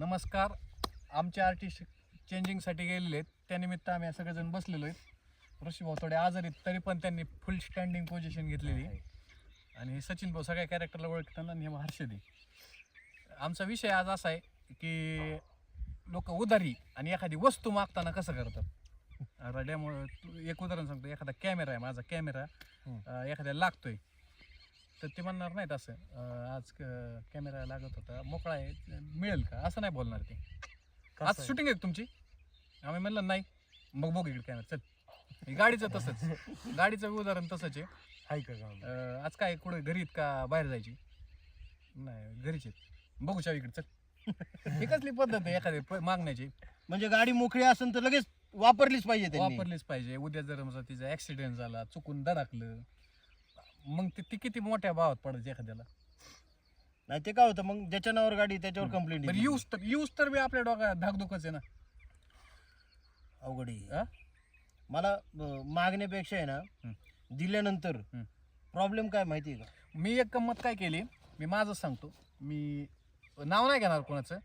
नमस्कार. आमचे आर्टिस्ट चेंजिंगसाठी गेलेले आहेत. त्यानिमित्त आम्ही सगळेजण बसलेलो आहेत. ऋषीभाऊ थोडे आजारी आहेत, तरी पण त्यांनी फुल स्टँडिंग पोझिशन घेतलेली. आणि हे सचिन भाऊ सगळ्या कॅरेक्टरला ओळखताना आणि हे हर्षदी आमचा विषय आज असा आहे की लोक उधारी आणि एखादी वस्तू मागताना कसं करतात? रड्यामुळं तू एक उदाहरण सांगतो. एखादा कॅमेरा आहे माझा कॅमेरा अं, एखाद्याला लागतोय. तर ते म्हणणार नाहीत असं. अं, आज कॅमेरा लागत होता. मोकळा आहे. मिळेल का? असं नाही बोलणार ते. आज शूटिंग आहे का तुमची? आम्ही म्हणलं नाही. मग बघू इकडे कॅमेरा चल. हे गाडीचं तसंच. गाडीचं उदाहरण तसंच आहे. हाय का अं, आज काय कुठे घरी आहेत का? बाहेर जायची? नाही घरीच आहेत. बघू चावी इकडे. चल. ही कसली पद्धत आहे एखादी प- मागण्याची? म्हणजे गाडी मोकळी असेल तर लगेच वापरलीच पाहिजे त्यांनी. वापरलीच पाहिजे. उद्या जर समजा तिचा ऍक्सिडेंट झाला चुकून धडकलं मग ते ती किती मोठ्या भावात पडायचं एखाद्याला? नाही ते काय होतं मग ज्याच्या नावावर गाडी त्याच्यावर कंप्लेंट यूज तर यूज तर बी आपल्या डोक्यात धाकधुकच आहे ना. अवघड आहे. हा? मला अं, मागण्यापेक्षा आहे ना. दिल्यानंतर हं. प्रॉब्लेम काय माहिती आहे का? मी एक गंमत काय केली मी माझंच सांगतो. मी नाव नाही घेणार कोणाचं.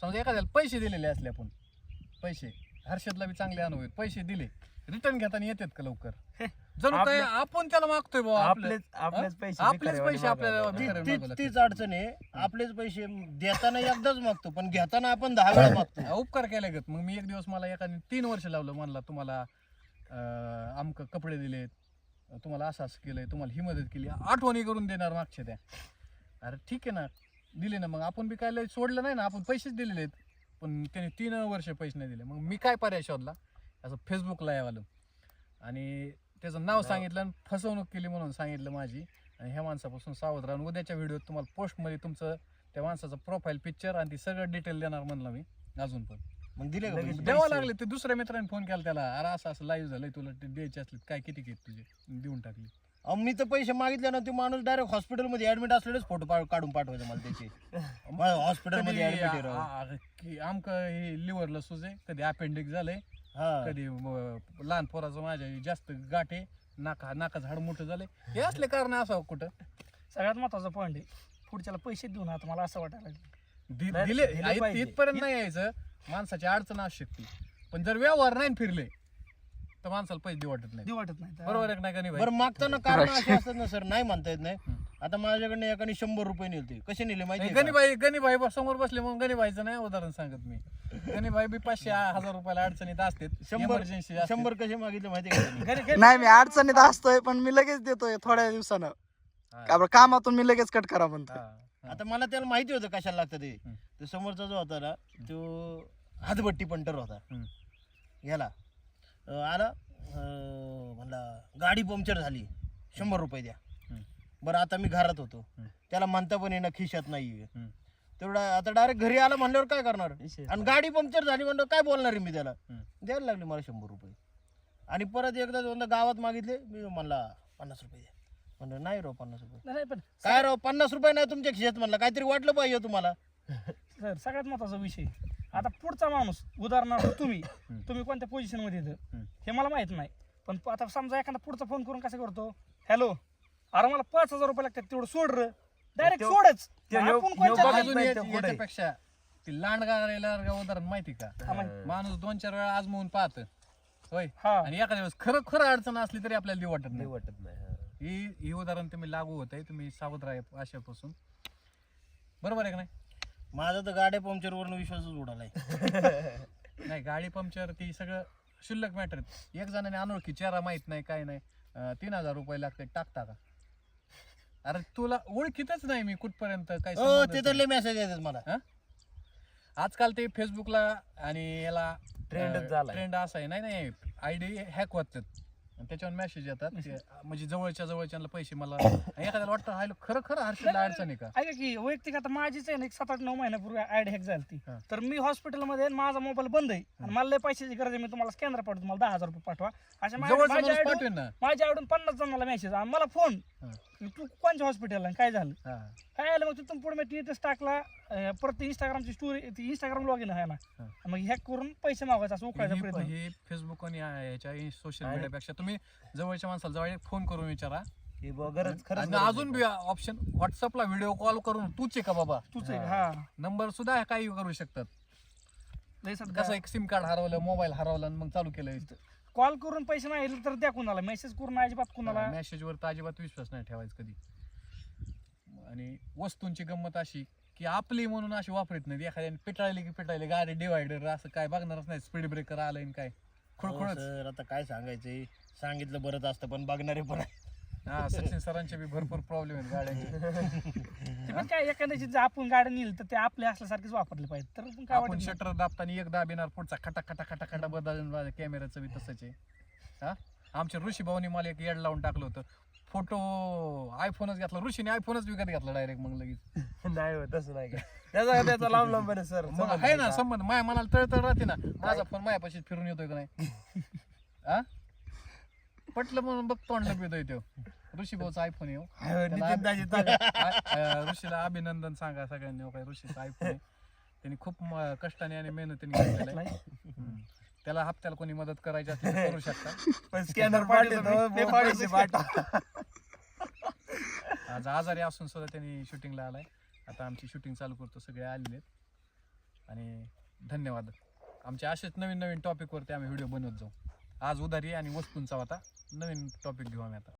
समजा एखाद्याला पैसे दिलेले असले आपण पैसे. हर्षदला बी चांगले अनुभव आहेत. पैसे दिले. रिटर्न घेताना येतात का लवकर? जणू काय आपण त्याला मागतोय आपले. आपलेच आपलेच पैसे आपलेच पैसे आपल्याला. ती- तीच. अडचण आहे. आपलेच पैसे देताना एकदाच मागतो पण घेताना आपण दहा वेळा मागतो. उपकार केले गत. मग मी एक दिवस मला एकाने तीन वर्ष लावलं म्हणला तुम्हाला अं, आमक कपडे दिलेत. तुम्हाला असं असं केलंय तुम्हाला ही मदत केली. आठवणी करून देणार मागच्या त्या. अरे ठीक आहे ना. दिले ना. मग आपण बी काय लय सोडलं नाही ना. आपण पैसेच दिलेले आहेत. पण त्याने तीन वर्ष पैसे नाही दिले. मग मी काय पर्याय शोधला? असं फेसबुकला यावालं आणि त्याचं नाव सांगितलं आणि फसवणूक केली म्हणून सांगितलं माझी. आणि ह्या माणसापासून सावध राहून उद्याच्या व्हिडिओत तुम्हाला पोस्टमध्ये तुमचं त्या माणसाचं प्रोफाईल पिक्चर आणि ती सगळं डिटेल देणार म्हणलं मी. अजून पण. मग दिले का लगेच पैसे? द्यावं. लागले ते दुसऱ्या मित्राने फोन केला त्याला. अरे असं असं लाईव्ह झालंय तुला. ते द्यायचे असले काय किती घेत तुझे? देऊन टाकले. अहो, मी तर पैसे मागितले ना ते माणूस डायरेक्ट हॉस्पिटलमध्ये ऍडमिट असलेलेच फोटो काढून पाठवायचे मला त्याचे. हॉस्पिटलमध्ये कधी ऍडमिट आ- आ- की आमक हे लिव्हरला सुजे कधी अपेंडिक्स झालंय. हा. कधी म- लहान पोराचं माझ्या जास्त गाठे नाका नाकाचं हाड मोठं झालंय. हे असले कारण असावं कुठं? सगळ्यात महत्त्वाचा पॉईंट आहे पुढच्याला पैसे देऊन आता मला असं वाटायला लागलं. दि- नाही, दिले दिले इत- पाहिजे. इथपर्यंत नाही यायचं. माणसाची अडचण असू शकते. पण जर व्यवहार नाही फिरले तर माणसाला पैसे देऊ वाटत नाही. देऊ वाटत नाही बरोबर आहे का नाही का नाही बरं? मागताना कारण असे असतात ना सर नाही म्हणता येत नाही. आता माझ्याकडनं एकाने शंभर रुपये नेलते. कसे नेले माहिती आहे का? गणीबाई गणीबाई बा- समोर बसले म्हणून गणीबाईचं नाही उदाहरण सांगत मी. गणीबाई बी पाचशे हजार रुपयाला अडचणीत असते. शंभर शंभर कसे मागितले माहिती आहे का त्यांनी? नाही मी अडचणीत असतोय पण मी लगेच देतोय थोड्या दिवसानं. बरं, कामातून मी लगेच कट करा म्हणतो आता मला त्याला माहिती होतं कशाला लागतं ते. हं. तो समोरचा जो होता ना तो हातभट्टी पंटर होता. याला अं, आला अं, म्हणला गाडी पंक्चर झाली. शंभर रुपये द्या. बरं आता मी घरात होतो. त्याला म्हणता पण येणं खिशात नाही. तेवढा आता डायरेक्ट घरी आला म्हणल्यावर काय करणार? आणि गाडी पंक्चर झाली म्हणलं काय बोलणार आहे मी त्याला. द्यायला लागले मला शंभर रुपये. आणि परत एकदा दोनदा गावात मागितले मी म्हणला पन्नास रुपये द्या. म्हणलं नाही राव पन्नास रुपये. पण काय राव पन्नास रुपये नाही तुमच्या खिशात? म्हणलं काहीतरी वाटलं पाहिजे तुम्हाला. सर सगळ्यात महत्त्वाचा विषय. आता पुढचा माणूस उदाहरणार्थ तुम्ही. तुम्ही कोणत्या पोझिशनमध्ये येतं हं. मला माहीत नाही. पण आता समजा एखादा पुढचा फोन करून कसं करतो? हॅलो अरे मला पाच हजार रुपये लागतात तेवढं सोड र. डायरेक्ट त्यो- सोडच. त्यो आपण ह्यो- कोणच्या ह्यो बघत अजून नाही या- त्या पुढे. याच्यापेक्षा. ती लांडगारायला उदाहरण माहिती का? हा. माणूस दोन चार वेळा आजमवून पाहत. होय? हा. आणि एखाद्या वेळेस खरं खरं अडचण असली तरी आपल्याला वाटत नाही. नाही वाटत नाही हा. ही ही उदाहरण तुम्ही लागू होत आहे तुम्ही सावध राहा अशापासून बरोबर आहे का नाही? माझा तर गाड्या पंक्चरवरून विश्वासच उडालाय. नाही गाडी पंक्चर ती सगळं शुल्लक मॅटर एक जणाने अनोळखी चेहरा माहीत नाही काय नाही. अं, तीन हजार रुपये लागते टाकता का? अरे तुला ओळखीतच नाही मी कुठपर्यंत काय हो ते तर. लय मेसेज येतात मला आजकाल ते फेसबुकला आणि याला Trendच झालाय. ट्रेंड असा आहे नाही नाही आयडी हॅक होतात आणि त्याच्यावर मेसेज येतात ते, म्हणजे जवळच्या जवळच्या पैसे मला. आणि एखाद्याला वाटतं हाय खरं खरं हर्षदला अडचण आहे का? ऐका की वैयक्तिक आता माझीच आहे ना एक सात आठ नऊ महिन्यापूर्वी ऍड हॅक झाली ती हा. तर मी हॉस्पिटलमध्ये माझा मोबाईल बंद आहे. आणि मला लय पैशाची गरज आहे मी तुम्हाला स्कॅनर पाठवतो मला दहा हजार रुपये पाठवा. अशा माझ्या जवळचा माझ्या माणूस ID पाठवेल ना. माझ्या आवडून पन्नास जणांना मेसेज आणि मला फोन हा. तू कोणच्या हॉस्पिटलला काय झालं? हा. काय आलं? मग तिथून पुढे मी टीएस टाकला. अं, परत इंस्टाग्रामची स्टोरी ती इंस्टाग्राम लॉग इन आहे ना. हा. मग हॅक करून पैसे मागवायचा असं उकळायचा हे प्रयत्न. हे फेसबुक आणि याच्या सोशल आणि- मीडियापेक्षा तुम्ही जवळच्या माणसाला जवळ फोन करून विचारा. हे बुवा गरज खरंच आणि गरज अजून. बी ऑप्शन व्हॉट्सअपला व्हिडिओ कॉल करून तूच आहे का बाबा? तूच आहे हा. नंबर सुद्धा काही करू शकतात. लय सध्या कसं एक सिम कार्ड हरवलं मोबाईल हरवला आणि मग चालू केलं कॉल करून पैसे मागितले तर द्या कुणाला. मेसेज करून अजिबात कुणाला. मेसेजवर तर अजिबात विश्वास नाही ठेवायचा कधी. आणि वस्तूंची गंमत अशी की आपली म्हणून अशी वापरत नाही एखाद्याने पिटाळली की पिटाळली गाडी डिवायडर असं काय बघणारच नाही. स्पीड ब्रेकर आलंय आणि काय. खुळखुळच सर आता काय सांगायचंय? सांगितलं बरंच असतं पण बघणारे पण आहे. हा सचिन सरांचे बी भरपूर प्रॉब्लेम आहेत गाड्यांचे. ते पण काय एखाद्याची जर आपण गाडी नेली तर ते आपले असल्यासारखेच वापरले पाहिजे तर पण काय आपण वाटत. शटर दाबताना एक दाबिनार पुढचा खटा खटा खटा खटा बदल कॅमेराचं बी तसंच आहे. हा? आमच्या ऋषी भाऊनी मला एक येड लावून टाकलं होतं. फोटो आयफोनच घेतला. ऋषीने आयफोनच विकत घेतला डायरेक्ट मग लगेच. नाही हो, तसं नाही का त्याचा त्याचा लांब लांब आहे सर. मग आहे ना संबंध. माया मनाला तळतळ राहते ना. माझा फोन मायापाशी फिरून येतोय का नाही? हा? पटलं म्हणून बघ तोंडला पितोय तो. ऋषी भाऊचा आयफोन येऊ ऋषीला अभिनंदन सांगा सगळ्यांनी काय ऋषीचा आयफोन आहे. त्यांनी खूप कष्टाने आणि मेहनतीने घेतलेला आहे. त्याला हप्त्याला कोणी मदत करायची असली करू शकता. पण स्कॅनर आज आजारी असून सुद्धा त्यांनी शूटिंगला आलाय. आता आमची शूटिंग चालू करतो सगळे आलेले आणि धन्यवाद. आमचे असेच नवीन नवीन टॉपिकवरती आम्ही व्हिडिओ बनवत जाऊ. आज उधारी आणि वस्तूंचा होता नवीन टॉपिक घेऊ आम्ही आता.